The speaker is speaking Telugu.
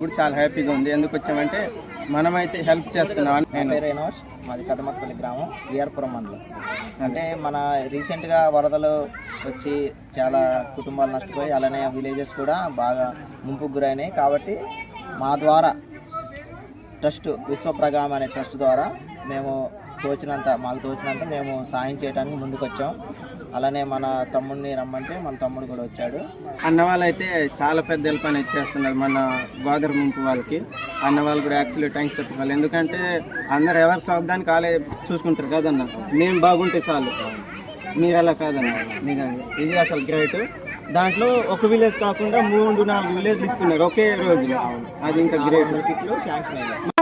ఇప్పుడు చాలా హ్యాపీగా ఉంది. ఎందుకు వచ్చామంటే మనమైతే హెల్ప్ చేస్తున్నాం. రేణోష్ మాది పెద్దమక్కపల్లి గ్రామం విఆర్పురం మండలం. అంటే మన రీసెంట్గా వరదలు వచ్చి చాలా కుటుంబాలు నష్టపోయి అలానే విలేజెస్ కూడా బాగా ముంపుకు గురైనాయి. కాబట్టి మా ద్వారా ట్రస్ట్ విశ్వప్రగామ అనే ట్రస్ట్ ద్వారా మేము తోచినంత మాకు తోచినంత మేము సాయం చేయడానికి ముందుకు వచ్చాం అలానే మన తమ్ముడిని రమ్మంటే మన తమ్ముడు కూడా వచ్చాడు. అన్న వాళ్ళు అయితే చాలా పెద్ద హెల్ప్ అనేది చేస్తున్నారు మన గోదర్ ముంపు వాళ్ళకి. అన్న వాళ్ళు కూడా యాక్చువల్లీ థ్యాంక్స్ చెప్పుకోవాలి ఎందుకంటే అందరు ఎవరి స్వార్థానికి వాళ్ళే చూసుకుంటారు కదన్న? మేము బాగుంటే చాలు. మీరు అలా కాదన్న? నిజంగా ఇది అసలు గ్రేట్. దాంట్లో ఒక విలేజ్ కాకుండా మూడు నాలుగు విలేజ్లు ఇస్తున్నారు ఒకే రోజులో. అది ఇంకా గ్రేట్. శాంక్షన్ అయ్యాయి